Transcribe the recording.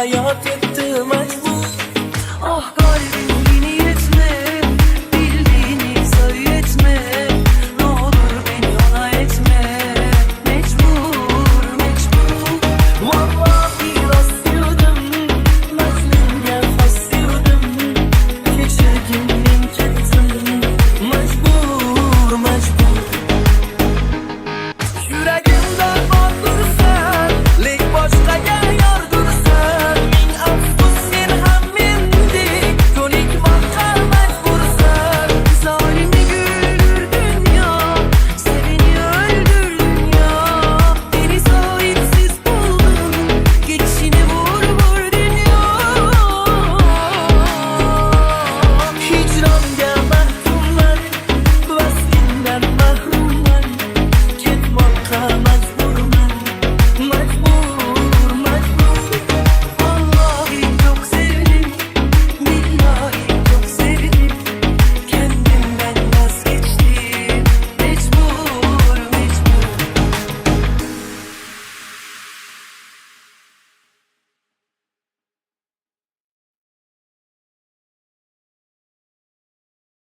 hayat etti mecbur. Ah kalbim